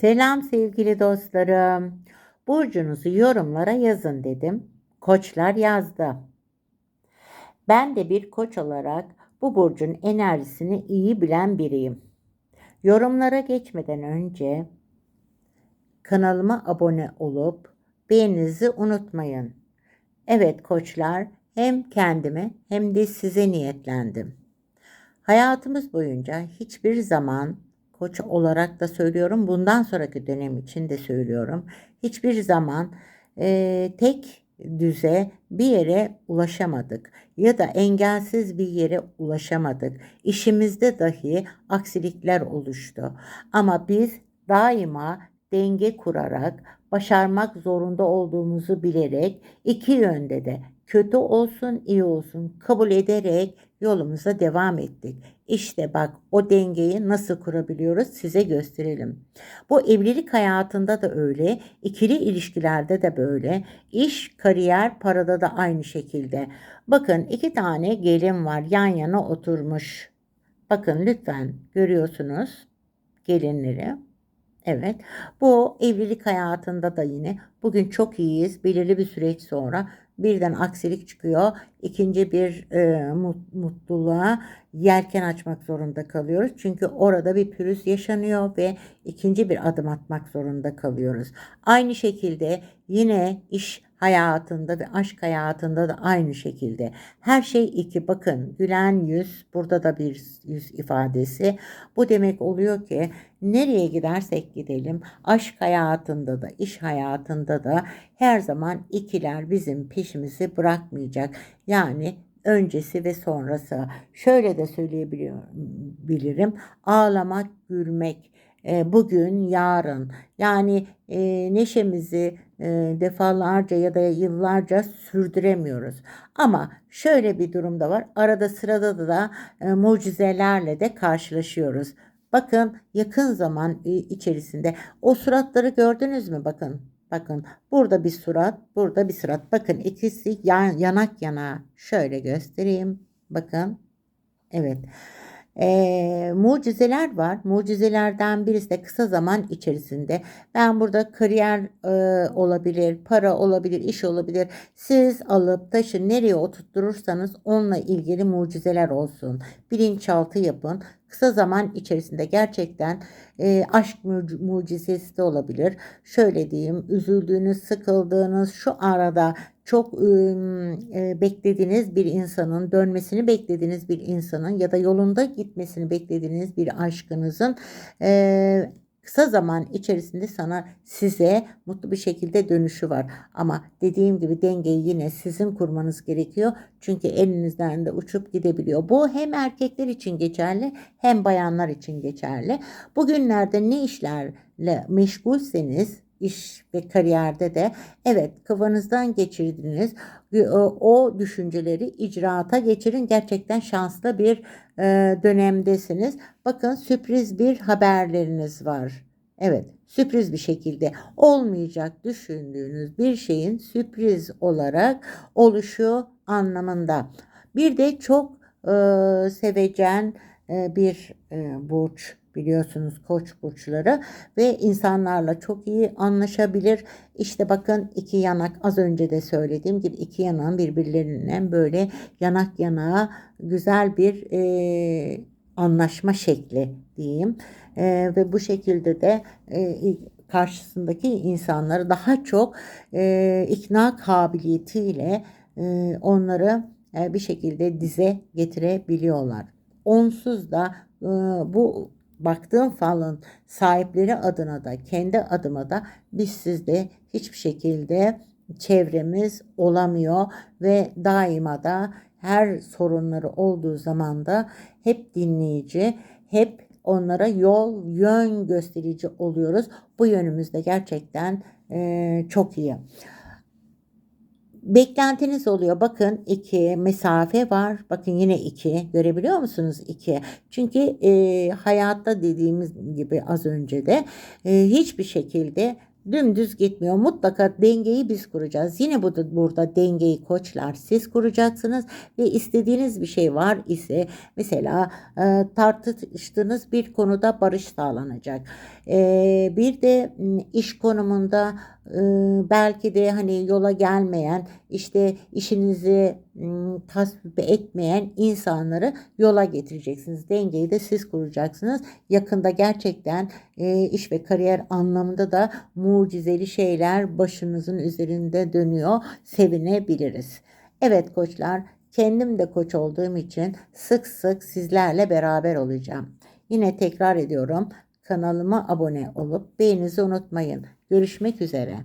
Selam sevgili dostlarım. Burcunuzu yorumlara yazın dedim. Koçlar yazdı. Ben de bir koç olarak bu burcun enerjisini iyi bilen biriyim. Yorumlara geçmeden önce kanalıma abone olup beğeninizi unutmayın. Evet koçlar hem kendime hem de size niyetlendim. Hayatımız boyunca hiçbir zaman koç olarak da söylüyorum. Bundan sonraki dönem için de söylüyorum. Hiçbir zaman e, tek düze bir yere ulaşamadık ya da engelsiz bir yere ulaşamadık. İşimizde dahi aksilikler oluştu. Ama biz daima denge kurarak başarmak zorunda olduğumuzu bilerek iki yönde de kötü olsun iyi olsun kabul ederek yolumuza devam ettik. İşte bak o dengeyi nasıl kurabiliyoruz size gösterelim. Bu evlilik hayatında da öyle, ikili ilişkilerde de böyle, iş, kariyer, parada da aynı şekilde. Bakın iki tane gelin var yan yana oturmuş. Bakın lütfen görüyorsunuz gelinleri. Evet. Bu evlilik hayatında da yine bugün çok iyiyiz. Belirli bir süreç sonra birden aksilik çıkıyor. İkinci bir e, mutluluğa yelken açmak zorunda kalıyoruz. Çünkü orada bir pürüz yaşanıyor ve ikinci bir adım atmak zorunda kalıyoruz. Aynı şekilde yine iş hayatında ve aşk hayatında da aynı şekilde. Her şey iki bakın gülen yüz burada da bir yüz ifadesi. Bu demek oluyor ki nereye gidersek gidelim aşk hayatında da iş hayatında da her zaman ikiler bizim peşimizi bırakmayacak. Yani öncesi ve sonrası. Şöyle de söyleyebilirim. Ağlamak, gülmek, e, bugün, yarın. Yani e, neşemizi e, defalarca ya da yıllarca sürdüremiyoruz. Ama şöyle bir durum da var. Arada sırada da mucizelerle de karşılaşıyoruz. Bakın yakın zaman içerisinde o suratları gördünüz mü? Bakın Bakın burada bir surat, burada bir surat. Bakın ikisi yan, yanak yana. Şöyle göstereyim. Bakın. Evet e, mucizeler var. Mucizelerden birisi de kısa zaman içerisinde. Ben burada kariyer e, olabilir, para olabilir, iş olabilir. Siz alıp taşı nereye oturtturursanız onunla ilgili mucizeler olsun. Bilinçaltı yapın. Kısa zaman içerisinde gerçekten e, aşk mucizesi de olabilir. Şöyle diyeyim, üzüldüğünüz, sıkıldığınız şu arada çok e, beklediğiniz bir insanın dönmesini beklediğiniz bir insanın ya da yolunda gitmesini beklediğiniz bir aşkınızın e, kısa zaman içerisinde sana size mutlu bir şekilde dönüşü var. Ama dediğim gibi dengeyi yine sizin kurmanız gerekiyor. Çünkü elinizden de uçup gidebiliyor. Bu hem erkekler için geçerli hem bayanlar için geçerli. Bugünlerde ne işlerle meşgulseniz iş ve kariyerde de evet kafanızdan geçirdiniz. O düşünceleri icraata geçirin. Gerçekten şanslı bir e, dönemdesiniz. Bakın sürpriz bir haberleriniz var. Evet sürpriz bir şekilde olmayacak düşündüğünüz bir şeyin sürpriz olarak oluşu anlamında. Bir de çok e, sevecen e, bir e, burç biliyorsunuz koç burçları ve insanlarla çok iyi anlaşabilir. İşte bakın iki yanak az önce de söylediğim gibi iki yanağın birbirlerinden böyle yanak yanağa güzel bir e, anlaşma şekli diyeyim. E, ve bu şekilde de e, karşısındaki insanları daha çok e, ikna kabiliyetiyle e, onları e, bir şekilde dize getirebiliyorlar. Onsuz da e, bu baktığım falın sahipleri adına da kendi adıma da biz sizde hiçbir şekilde çevremiz olamıyor ve daima da her sorunları olduğu zaman da hep dinleyici, hep onlara yol, yön gösterici oluyoruz. Bu yönümüzde gerçekten e, çok iyi beklentiniz oluyor. Bakın 2 mesafe var. Bakın yine 2 görebiliyor musunuz 2? Çünkü e, hayatta dediğimiz gibi az önce de e, hiçbir şekilde dümdüz gitmiyor. Mutlaka dengeyi biz kuracağız. Yine bu da burada dengeyi koçlar siz kuracaksınız ve istediğiniz bir şey var ise mesela e, tartıştığınız bir konuda barış sağlanacak. E, bir de iş konumunda belki de hani yola gelmeyen işte işinizi tasvip etmeyen insanları yola getireceksiniz. Dengeyi de siz kuracaksınız. Yakında gerçekten iş ve kariyer anlamında da mucizeli şeyler başınızın üzerinde dönüyor. Sevinebiliriz. Evet koçlar, kendim de koç olduğum için sık sık sizlerle beraber olacağım. Yine tekrar ediyorum. Kanalıma abone olup beğeninizi unutmayın. Görüşmek üzere.